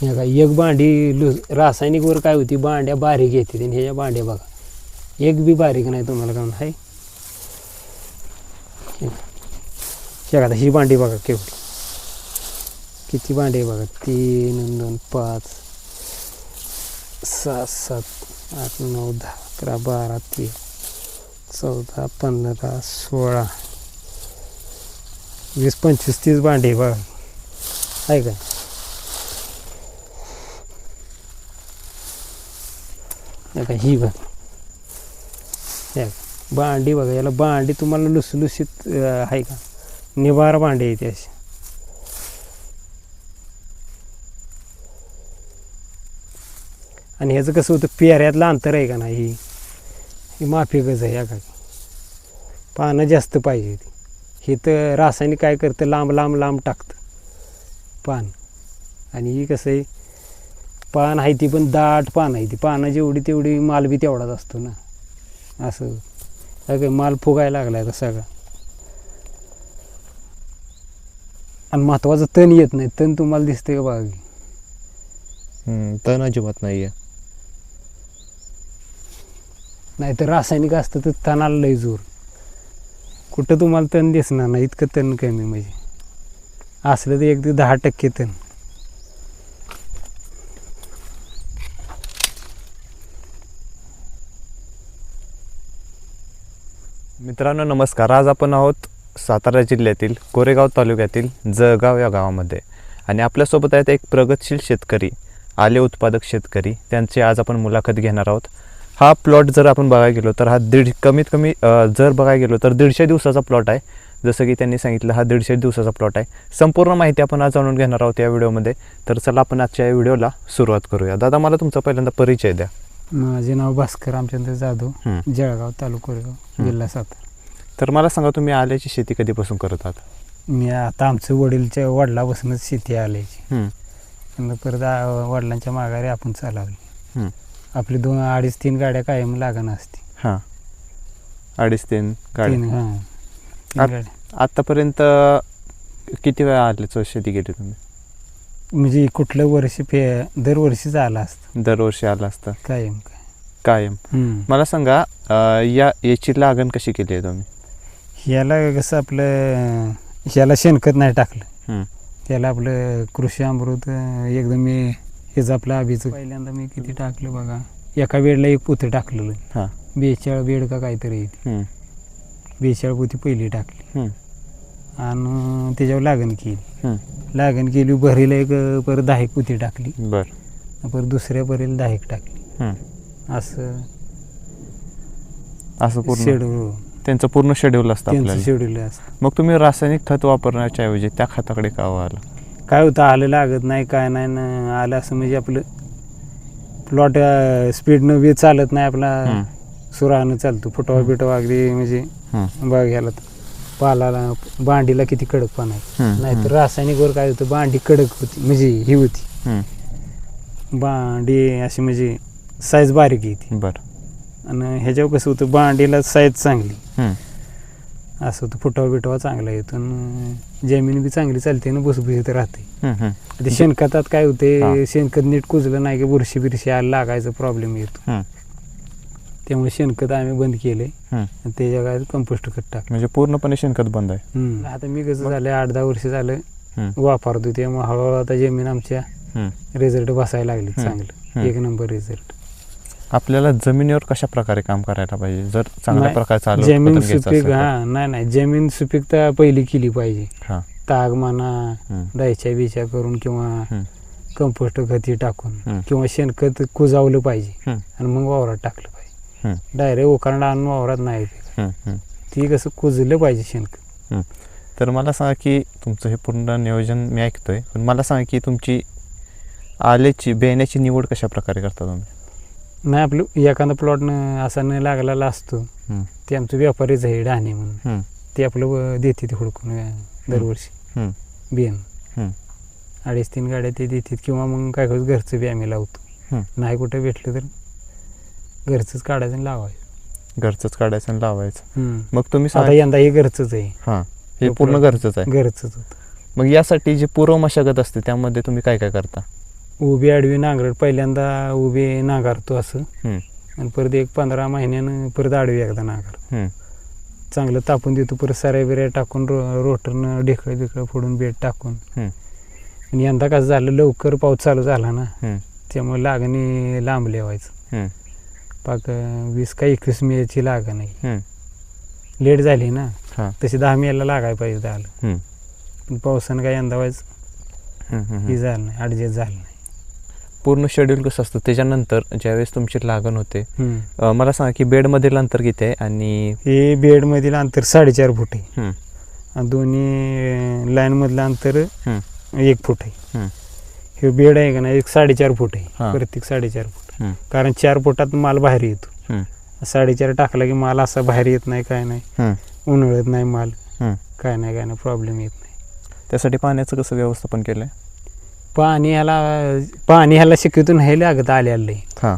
हे का? एक भांडी लु रासायनिकवर काय होती? भांड्या बारीक येते आणि ह्याच्या भांड्या बघा. एक बी बारीक नाही तुम्हाला का आहे हे आता ही भांडी बघा केवढी. किती भांडी आहे बघा? तीन दोन पाच सात सात आठ नऊ दहा अकरा बारा तेरा चौदा पंधरा सोळा वीस पंचवीस तीस भांडी बघा. आहे का? का ही बघ. हे भांडी बघा याला भांडी तुम्हाला लुसलुसीत आहे का? निवार भांडी आहे ती आणि ह्याचं कसं होतं पेऱ्यातलं अंतर आहे का नाही ही? ही गज आहे या का पानं जास्त पाहिजे ती हे तर रासायनिक काय करतं लांब लांब लांब टाकतं पान. आणि ही कसं आहे पान आहे ती पण दाट पान आहे ती. पानं जेवढी तेवढी माल बी तेवढाच असतो ना. असं. काय माल फुगायला लागलाय आता सगळा. आणि महत्वाचं तण येत नाही. तण तुम्हाला दिसतंय का बघा. हम्म, तण अजिबात नाही आहे नाहीतर रासायनिक असतं तर तणाला लय जोर. कुठं तुम्हाला तण दिसणार नाही. इतकं तण कमी म्हणजे. असलं तर एक ते दहा टक्के तण. मित्रांनो नमस्कार. आज आपण आहोत सातारा जिल्ह्यातील कोरेगाव तालुक्यातील जळगाव या गावामध्ये. आणि आपल्यासोबत आहेत एक प्रगतशील शेतकरी आले उत्पादक शेतकरी. त्यांची आज आपण मुलाखत घेणार आहोत. हा प्लॉट जर आपण बघायला गेलो तर हा दीड कमीत कमी जर बघायला गेलो तर दीडशे दिवसाचा प्लॉट आहे. जसं की त्यांनी सांगितलं हा दीडशे दिवसाचा प्लॉट आहे. संपूर्ण माहिती आपण आज जाणून घेणार आहोत या व्हिडिओमध्ये. तर चला आपण आजच्या या व्हिडिओला सुरुवात करूया. दादा मला तुमचा पहिल्यांदा परिचय द्या. माझे नाव भास्कर रामचंद्र जाधव हं. जळगाव तालुका कोरेगाव. जिल्हा सातारा. तर मला सांगा तुम्ही आल्याची शेती कधीपासून करत आहात? मी आता आमचं वडीलच्या वडिलापासूनच शेती आल्याची. हं, आणि परत आ- वडिलांच्या माघारी आपण चालवली. हं. आपली दोन अडीच तीन गाड्या कायम लागण असते. हां. अडीच तीन गाडी तीन हां. तीन आत- गाड्या. आतापर्यंत किती वेळा आल्याचं शेती केली तुम्ही? म्हणजे कुठलं वर्ष पे दरवर्षीच आला असतं. दरवर्षी आला असतं. कायम काय कायम. हं. मला सांगा अं, या याची लागण कशी केली आहे तुम्ही? ह्याला कसं आपलं ह्याला शेणखत नाही टाकलं. हं, त्याला आपलं कृषी अमृत अं, एकदम मी हेच आपलं आबीचं पहिल्यांदा मी किती टाकलं बघा एका बेडला एक पोतं टाकलेलं. हां. बेचाळ बेड का काहीतरी. हं, बेचाळ पोती पहिली टाकली. हं, आणि त्याच्यावर लागण केली. हं. लागण केली भरीला एक अं, परत दहा एक पोती टाकली. बर. परत दुसऱ्या भरीला दहा एक टाकली. हं. असं. असं पूर्ण? शेड्यूल त्यांचं पूर्ण शेड्यूल असतं त्यांचं आपल्याला. शेड्यूल असतं मग तुम्ही रासायनिक खत वापरण्याच्या ऐवजी त्या खताकडे का आला काय होतं आलं लागत नाही काय नाही न आलं असं म्हणजे आपलं प्लॉट स्पीडनं बी चालत नाही आपला सुरानं चालतो. फुटवा बिटवा अगदी म्हणजे हं, बघ ह्याला तर पालाला भांडीला किती कडक पान आहे. नाहीतर रासायनिकवर काय होतं भांडी कडक होती म्हणजे ही होती. भांडी अशी म्हणजे साईज बारीक येते बर. आणि ह्याच्यावर कसं होतं भांडीला साईज चांगली. असं होतं फुटवा बिटवा चांगला येतो आणि जमीन बी चांगली चालते ना भुसभुशीत राहते. ते शेणखतात काय हा. होते शेणखत नीट कुजलं नाही की बुरशी बिरशी आला लागायचा प्रॉब्लेम येतो. त्यामुळे शेणखत आम्ही बंद केले. आणि त्याच्या काय कंपोस्ट खत टाकलं. म्हणजे पूर्णपणे शेणखत बंद आहे. हम्म. आता मी कसं झालं आठ दहा वर्ष झालं हं, वापरतो त्यामुळे हळूहळू आता जमीन आमच्या. रिझल्ट बसायला लागली. चांगलं. एक नंबर रिझल्ट आपल्याला जमिनीवर कशा प्रकारे काम करायला पाहिजे? जर चांगल्या प्रकारचा जमीन सुपीक. हा नाही नाही जमीन सुपीकता पहिली केली पाहिजे. ताग म्हणा डायच्या बिच्या करून किंवा कंपोस्ट खती टाकून. किंवा शेणखत कुजावलं पाहिजे आणि मग वावरात टाकलं पाहिजे. डायरेक्ट उकांड आणून वावरात नाही. ती कसं कुजलं पाहिजे शेणखत. तर मला सांगा की तुमचं हे पूर्ण नियोजन मी ऐकतोय पण मला सांगा की तुमची आल्याची बेण्याची निवड कशा प्रकारे करता तुम्ही? नाही आपलं एखादा प्लॉट असा न लागलेला असतो ते आमचं व्यापारीच आहे डहाणे म्हणून. ते आपलं देते ते हुडकून दरवर्षी. बियाणं. अडीच तीन गाड्या ते देतात किंवा मग काय करतो घरचं बी आम्ही लावतो. नाही कुठं भेटलं तर घरचंच काढायचं आणि लावायचं. घरचंच काढायचं आणि लावायचं. मग तुम्ही आता यंदा हे घरचंच आहे. हां. पूर्ण पुरं- घरचंच आहे. घरचंच होतं. मग यासाठी जी पूर्व मशागत असते त्यामध्ये तुम्ही काय काय करता? उभी आडवी नांगरट पहिल्यांदा उभी नांगारतो असं. हम्म, आणि परत एक पंधरा महिन्यानं परत आडवी एकदा नांगर. हम्म, चांगलं तापून देतो परत सऱ्या बिऱ्या टाकून रो रोटरनं ढेकळं बिकळं फोडून बेड टाकून. हम्म, आणि यंदा कसं झालं लवकर पाऊस चालू झाला ना हम्म, त्यामुळे लागणी लांब लेवायचं. हम्म, पाक अं, वीस का एकवीस मेची लागण आहे. हम्म. लेट झाली ना हा. तशी दहा मेला लागायला पाहिजे हम्म, पण पावसानं काय यंदा व्हायचं? हम्म, हम्म, हे हम्म. झालं नाही ॲडजस्ट झालं नाही. पूर्ण शेड्यूल कसं असतं? त्याच्यानंतर ज्यावेळेस तुमची लागण होते. अं, मला सांगा की बेडमधील अंतर किती आहे आणि हे बेडमधील अंतर साडेचार फूट आहे. हम्म, आणि दोन्ही लाईनमधलं अंतर हम्म, एक फूट आहे. हम्म, हे बेड आहे का नाही? एक साडेचार फूट हा. आहे प्रत्येक साडेचार फूट. हम्म, कारण चार फुटात माल बाहेर येतो. हम्म, साडेचार टाकला की माल असा बाहेर येत नाही काय नाही. हम्म, उन्हाळ्यात नाही माल. हम्म. काय नाही काय नाही प्रॉब्लेम येत नाही. त्यासाठी पाण्याचं कसं व्यवस्थापन केलं आहे पाणी ह्याला पाणी ह्याला शक्यतो नाही लागत आल्याला लई. हां.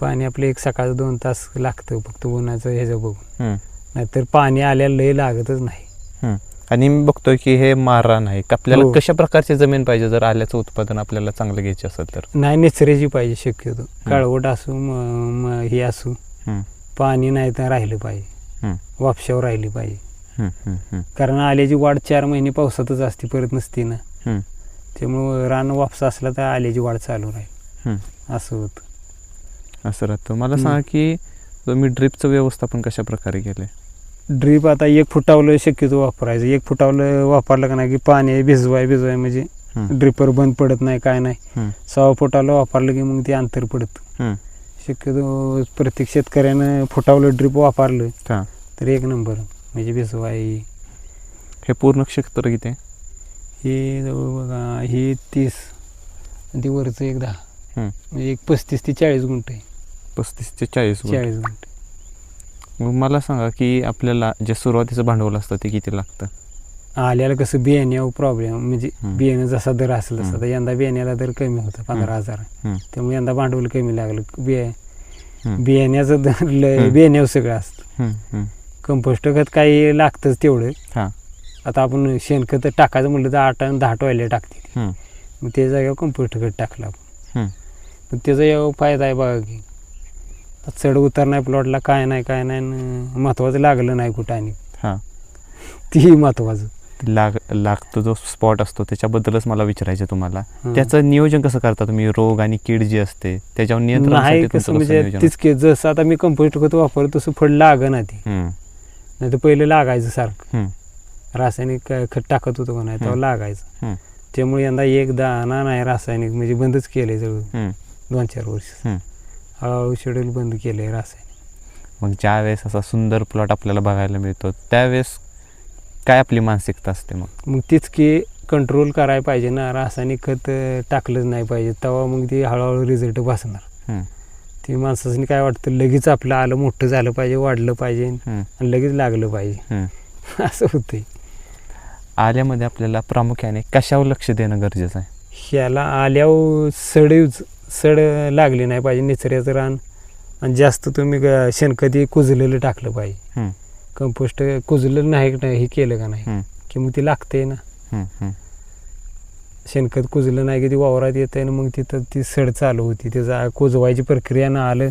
पाणी आपलं एक सकाळचं दोन तास लागतं फक्त उन्हाचं ह्याचं बघून. हम्म, नाहीतर पाणी आल्याला लई लागतच नाही. हम्म. आणि मी बघतोय की हे मारा नाही. आपल्याला हो. कशा प्रकारची जमीन पाहिजे? जर आल्याचं उत्पादन आपल्याला चांगलं घ्यायचं असेल तर. नाही निचऱ्याची पाहिजे शक्यतो. काळवट असू म- म- हे असू हम्म, पाणी नाही तर राहिलं पाहिजे. हम्म, वापशावर राहिली पाहिजे. हम्म, हम्म, हम्म, कारण आल्याची वाढ चार महिने पावसातच असते परत नसते ना. हम्म, त्यामुळं रान वापसा असला तर आल्याची वाढ चालू राहील. असं होतं. असं राहतं. मला. सांगा की तुम्ही ड्रिपचं व्यवस्थापन कशा प्रकारे केलंय? ड्रीप आता एक फुटावलं शक्यतो वापरायचं. एक फुटावलं वापरलं का नाही की पाणी भिजवाय भिजवाय म्हणजे ड्रिपर बंद पडत नाही काय नाही. सव्वा फुटावलं वापरलं की मग ते अंतर पडतं. शक्यतो प्रत्येक शेतकऱ्यानं फुटावलं ड्रिप वापरलं हां. तर एक नंबर. म्हणजे भिजवाय. हे पूर्ण क्षेत्र किती हे जवळ बघा हे तीस आणि ते वरचं एक दहा. म्हणजे एक पस्तीस ते चाळीस गुंठ. आहे पस्तीस ते चाळीस गुंठ. चाळीस गुंठ. मग मला सांगा की आपल्याला जे सुरुवातीचं भांडवल असतं ते किती लागतं? आल्याला कसं बियाण्यावर प्रॉब्लेम म्हणजे. बियाणं जसा दर असेल तसा. तर यंदा बियाण्याला दर कमी होता पंधरा हजार. त्यामुळे यंदा भांडवल कमी लागलं. बिया बियाण्याचं दर लय हम्म. बियाण्यावर सगळं असतं. कंपोस्ट खत काही लागतंच तेवढं. हां. आता आपण शेणखत टाकायचं म्हटलं तर आठ आणि दहा टॉयले टाकते मग त्या जागेवर कंपोस्ट खत टाकलं आपण. पण त्याचा यावर फायदा आहे बघा की. आता चढ उतार नाही प्लॉटला काय नाही काय नाही न महत्वाचं लागलं नाही कुठं आणि. हां. तीही महत्वाचं. लाग लागतो जो स्पॉट असतो त्याच्याबद्दलच मला विचारायचं तुम्हाला. हं. त्याचं नियोजन कसं करता तुम्ही? रोग आणि कीड जी असते त्याच्यावर नाही नियंत्रण कसं म्हणजे तीच की जसं आता मी कंपोस्ट खत वापरतो तसं फळ लाग ना ते. नाही तर पहिले लागायचं सारखं. रासायनिक खत टाकत होतो का नाही तेव्हा. लागायचं. त्यामुळे यंदा एक दाना नाही रासायनिक म्हणजे बंदच केलंय जवळ दोन चार वर्ष. हळूहळू शेड्यूल बंद केलंय रासायनिक. मग ज्या वेळेस असा सुंदर प्लॉट आपल्याला बघायला मिळतो त्यावेळेस काय आपली मानसिकता असते मग? मग तीच की कंट्रोल करायला पाहिजे ना. रासायनिक खत टाकलंच नाही पाहिजे. तेव्हा मग ते हळूहळू रिझल्ट बसणार. ती माणसाने काय वाटतं लगेच आपलं आलं मोठं झालं पाहिजे वाढलं पाहिजे. आणि लगेच लागलं पाहिजे. असं होतंय. आल्यामध्ये आपल्याला प्रामुख्याने कशावर लक्ष देणं गरजेचं आहे? ह्याला आल्यावर सडच सड लागली नाही पाहिजे निचऱ्याचं रान. आणि जास्त तुम्ही शेणखत कुजलेलं टाकलं पाहिजे. कंपोस्ट कुजलेलं नाही हे केलं का नाही? की मग ते लागतंय ना. शेणखत कुजलं नाही की ती वावरात येतं आणि मग तिथं ती सड चालू होती. त्याचा कुजवायची प्रक्रिया ना आलं.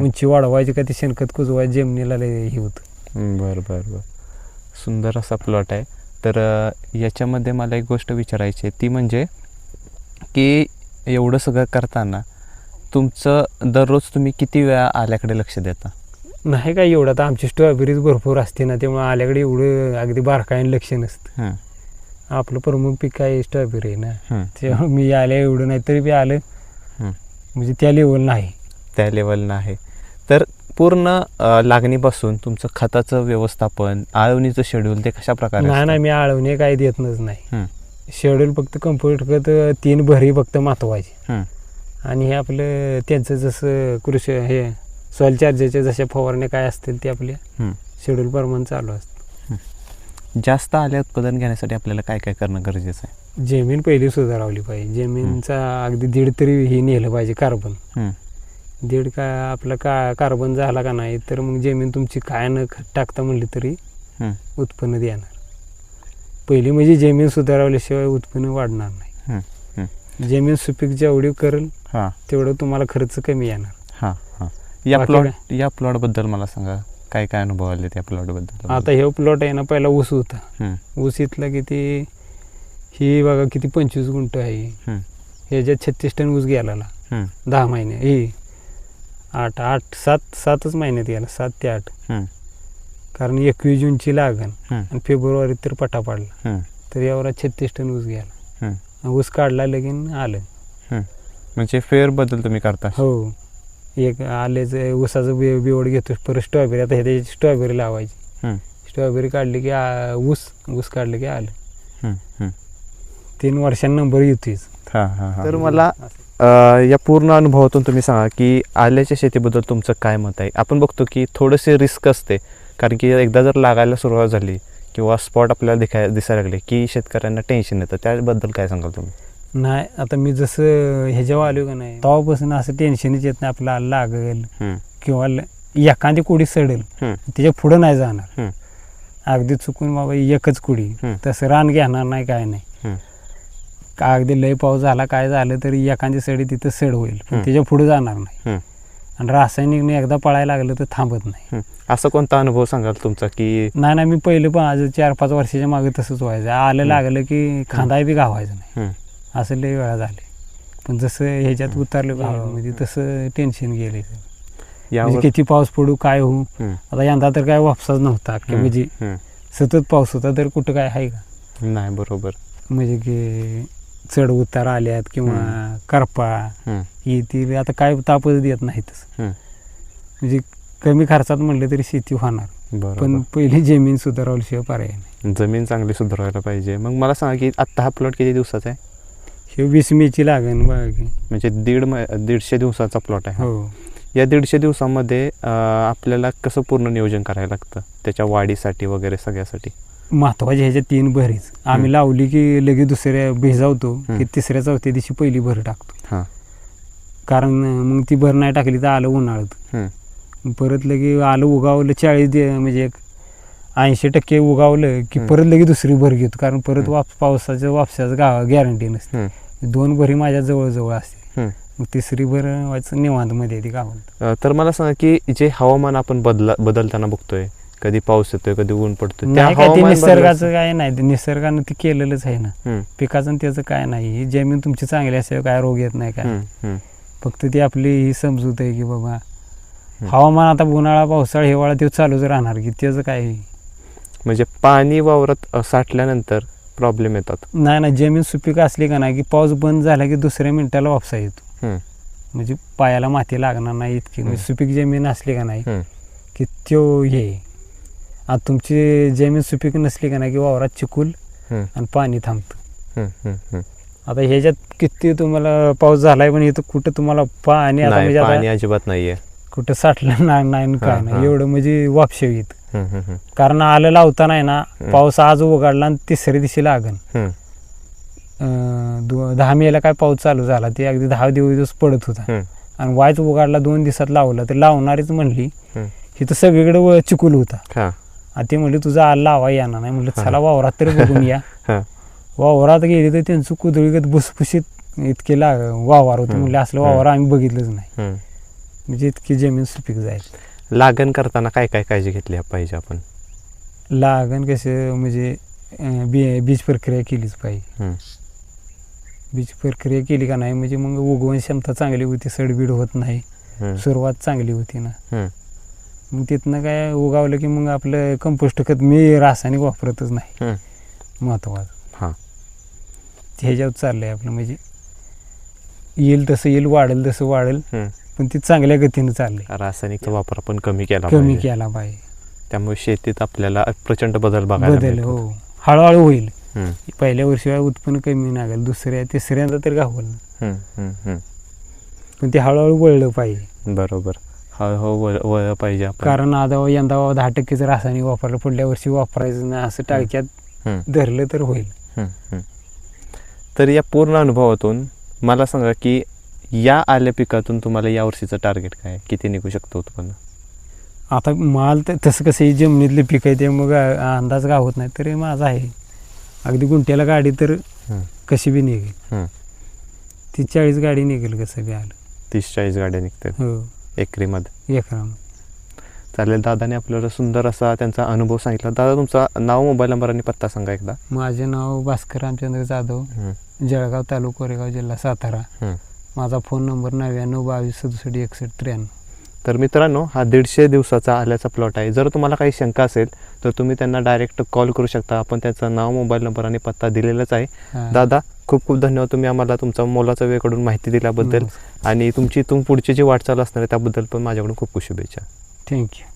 उंची वाढवायची का ते शेणखत कुजवायची जमिनीला हे होतं. बरं बरं बरं. सुंदर असा प्लॉट आहे. तर याच्यामध्ये मला एक गोष्ट विचारायची आहे. ती म्हणजे की एवढं सगळं करताना तुमचं दररोज तुम्ही किती वेळा आल्याकडे लक्ष देता? नाही काय एवढं. आता आमची स्ट्रॉबेरीज भरपूर असते ना त्यामुळे आल्याकडे एवढं अगदी बारकाईने लक्ष नसतं. आपलं प्रमुख पीक काय स्ट्रॉबेरी आहे ना. हं, त्यामुळे मी आल्या एवढं नाही तरी बी आलं. हं. म्हणजे त्या लेवल नाही. त्या लेवलनं आहे तर पूर्ण लागणीपासून तुमचं खताचं व्यवस्थापन आळवणीचं शेड्यूल ते कशा प्रकारे नाही? नाही मी आळवणे काय देतच नाही. शेड्यूल फक्त कंप्लीट खत तीन भरी फक्त महत्वाची हं, आणि हे आपलं त्यांचं जसं कृषी हे सॉइल चार्जरच्या जशा फवारण्या काय असतील ते आपल्या हं. शेड्यूल प्रमाणे चालू असतं. जास्त आल्या उत्पादन घेण्यासाठी आपल्याला काय काय करणं गरजेचं आहे? जमीन पहिली सुधारावली पाहिजे. जमीनचा अगदी दीड तरी हे नेलं पाहिजे कार्बन दीड का आपला का कार्बन झाला का नाही तर मग जमीन तुमची काय न खत टाकता म्हणली तरी उत्पन्न देणार. पहिली म्हणजे जमीन सुधारवल्याशिवाय उत्पन्न वाढणार नाही. जमीन सुपीक जेवढी करेल तेवढं तुम्हाला खर्च कमी येणार. या प्लॉट या प्लॉटबद्दल मला सांगा. काय काय अनुभव आले त्या प्लॉटबद्दल आता हे प्लॉट आहे ना पहिला ऊस होता. ऊस इथला किती ही बघा किती पंचवीस गुंठ आहे. ह्याच्यात छत्तीस टन ऊस गेला दहा महिने ही. आठ आठ सात सातच महिन्यात गेला सात ते आठ. हं, कारण एकवीस जूनची लागण आणि फेब्रुवारीत तर पटा पडला. तर यावर छत्तीस टन ऊस गेला. ऊस काढला लगीन आलं. म्हणजे फेअरबद्दल तुम्ही करता. हो. एक आल्याचं ऊसाचं बि बिवड घेतो परत स्ट्रॉबेरी आता हे त्याची स्ट्रॉबेरी लावायची. स्ट्रॉबेरी काढली की ऊस ऊस काढलं की आलं. तीन वर्षांनी नंबर येतोच तर मला अ, या पूर्ण अनुभवातून तुम्ही सांगा की आल्याच्या शेतीबद्दल तुमचं काय मत आहे? आपण बघतो की थोडेसे रिस्क असते. कारण की एकदा जर लागायला सुरुवात झाली किंवा स्पॉट आपल्याला दिखाय दिसायला लागले की शेतकऱ्यांना टेन्शन येतं. त्याबद्दल काय सांगाल तुम्ही? नाही आता मी जसं ह्याच्यावर आलो का नाही तेव्हापासून असं टेन्शनच येत नाही. आपल्याला लागेल हं, किंवा ल- एखादी कुडी सडेल हं, त्याच्या पुढं नाही जाणार. हं, अगदी चुकून बाबा एकच कुडी हं. तसं रान घेणार नाही काय नाही. हं, का अगदी लय पाऊस झाला काय झालं तरी एखादी सडी तिथं सड होईल पण हं. त्याच्या पुढे जाणार नाही. हं, आणि रासायनिकने एकदा पळायला लागलं तर थांबत नाही. हं. असा कोणता अनुभव सांगाल तुमचा की नाही ना मी पहिले पण आज चार पाच वर्षाच्या मागे तसंच व्हायचं. आलं हं. लागलं की खांदा बी गावायचं नाही. हं, असं लय वेळा झाले. पण जसं ह्याच्यात उतरलं म्हणजे तसं टेन्शन गेले. किती पाऊस पडू काय होऊ? हं, आता यंदा तर काय वापसाच नव्हता. की हं, म्हणजे हं. सतत पाऊस होता तर कुठं काय आहे का? नाही बरोबर. म्हणजे की चढ उतार आल्यात किंवा करपा हं, ती आता काय तापच देत नाहीतच. म्हणजे कमी खर्चात म्हणलं तरी शेती होणार. पण पहिली जमीन सुधारवल्याशिवाय पर्याय नाही. जमीन चांगली सुधारायला पाहिजे. मग मला सांगा की आत्ता हा प्लॉट किती दिवसाचा आहे? हे वीस मेची लागण बघा म्हणजे दीड दीडशे दिवसाचा प्लॉट आहे हा. या दीडशे दिवसामध्ये आपल्याला कसं पूर्ण नियोजन करायला लागतं? त्याच्या वाढीसाठी वगैरे सगळ्यासाठी. महत्त्वाचे ह्याच्या तीन भरीच आम्ही. लावली की लगेच दुसऱ्या भिजावतो. की तिसऱ्या चौथ्या दिवशी पहिली भर टाकतो कारण मग ती भर नाही टाकली तर आलं उन्हाळत हं, परत लगे आलं उगावलं चाळीस दि म्हणजे एक ऐंशी टक्के उगावलं की. परत लगे दुसरी भर घेतो कारण परत. वाप पावसाच्या वापसाचं गावा गॅरंटी नसते दोन भरी माझ्या जवळजवळ असते. मग तिसरी भर व्हायचं निवांतमध्ये येते गावात तर मला सांगा की जे हवामान आपण बदला बदलताना बघतोय कधी पाऊस येतोय कधी ऊन पडतोय त्या नाही काय ते हवामान निसर्गाचं बदलाचं- काय नाही ते निसर्गानं ते केलेलंच आहे ना. पिकाचं आणि त्याचं काय नाही ही जमीन तुमची चांगली असल्यावर काय रोग येत नाही काय फक्त ती आपली ही समजूत आहे की बाबा. हवामान आता उन्हाळा पावसाळा हिवाळा ते चालूच राहणार की त्याचं काय आहे? म्हणजे पाणी वावरात अं, साठल्यानंतर प्रॉब्लेम येतात. नाही ना जमीन सुपीक असली का नाही की पाऊस बंद झाला की दुसऱ्या मिनिटाला वापसा येतो. म्हणजे पायाला माती लागणार नाही इतकी. म्हणजे. सुपीक जमीन असली का नाही की त्यो हे आता तुमची जमीन सुपीक नसली का नाही की वावरात चिकूल आणि पाणी थांबतं. आता ह्याच्यात किती तुम्हाला पाऊस झालाय पण इथं कुठं तुम्हाला पाणी आता नाही म्हणजे पाणी आता अजिबात नाहीये. कुठं साठलं नाही नाही आणि काय नाही. एवढं म्हणजे वापशे येत कारण आलं लावताना आहे ना. पाऊस आज उघडला आणि तिसऱ्या दिवशी लागन. हं, अं, दो- दहा मेला काय पाऊस चालू झाला ते अगदी दहा दिवस दिवस पडत होता. आणि वायच उघडला दोन दिवसात लावला. तर लावणारीच म्हणली हं. इथं सगळीकडे व- चिकूल होता. हां, ते म्हणले तुझा आल लावा येणार नाही म्हणलं. चला वावरात तरी बघून या. वावरात गेली तर त्यांचं कुदळीगत भुसभुशीत इतके ला वावर होते. म्हणले असलं. वावर आम्ही बघितलंच नाही. म्हणजे इतकी जमीन सुपीक जाईल लागण करताना काय काय काळजी घेतली पाहिजे आपण लागण कसं म्हणजे बी बीज प्रक्रिया केलीच पाहिजे बीज प्रक्रिया केली का नाही म्हणजे मग उगवण क्षमता चांगली होती सडबीड होत नाही सुरुवात चांगली होती ना. मग तिथनं काय उगावलं की मग आपलं कंपोस्ट खत मी रासायनिक वापरतच नाही. हं. महत्वाचं. हां. ह्याच्यावर चाललंय आपलं म्हणजे येईल तसं येईल वाढेल तसं वाढेल हं. पण ती चांगल्या गतीनं चाललंय. रासायनिकचा वापर आपण कमी केला कमी पाहिजे. केला पाहिजे. त्यामुळे शेतीत आपल्याला प्रचंड बदल बघायला बदल मिळतो. हो. हळूहळू होईल. हं, पहिल्या वर्षी उत्पन्न कमी लागेल दुसऱ्या तिसऱ्यांदा तर गावल हं, हं, हं. पण ते हळूहळू वळलं पाहिजे. बरोबर. हळूहळू वळ वळ पाहिजे आपण. कारण आता यंदा दहा टक्केच रासायनिक वापरलं पुढल्या वर्षी वापरायचं नाही असं टाळक्यात हं, धरलं तर होईल. हं, हं. तर या पूर्ण अनुभवातून मला सांगा की या आल्या पिकातून तुम्हाला या वर्षीचं टार्गेट काय आहे? किती निघू शकतं उत्पन्न? आता माल तर तसं कसं ही जमिनीतली पीक आहे ते मग अंदाज गावत नाही तरी माझा आहे. अगदी गुंट्याला गाडी तर हं, कशी बी निघेल. हं. ती चाळीस गाडी निघेल कसं बी आलं. तीस चाळीस गाड्या निघतात. हो. एकरीमध्ये एकराम चालेल दादाने आपल्याला सुंदर असा त्यांचा अनुभव सांगितला. दादा तुमचा नाव मोबाईल नंबर आणि पत्ता सांगा एकदा. माझे नाव भास्कर रामचंद्र जाधव. जळगाव तालुका कोरेगाव जिल्हा सातारा. हं. माझा फोन नंबर नव्याण्णव बावीस सदुसष्ट एकसष्ट त्र्याण्णव. तर मित्रांनो हा दीडशे दिवसाचा आल्याचा प्लॉट आहे. जर तुम्हाला काही शंका असेल तर तुम्ही त्यांना डायरेक्ट कॉल करू शकता. आपण त्याचं नाव मोबाईल नंबर आणि पत्ता दिलेलाच आहे. हा. दादा खूप खूप धन्यवाद तुम्ही आम्हाला तुमचा मोलाचा वेळकडून माहिती दिल्याबद्दल. आणि तुमची इथून पुढची जी वाटचाल असणार आहे त्याबद्दल पण माझ्याकडून खूप खूप शुभेच्छा. थँक्यू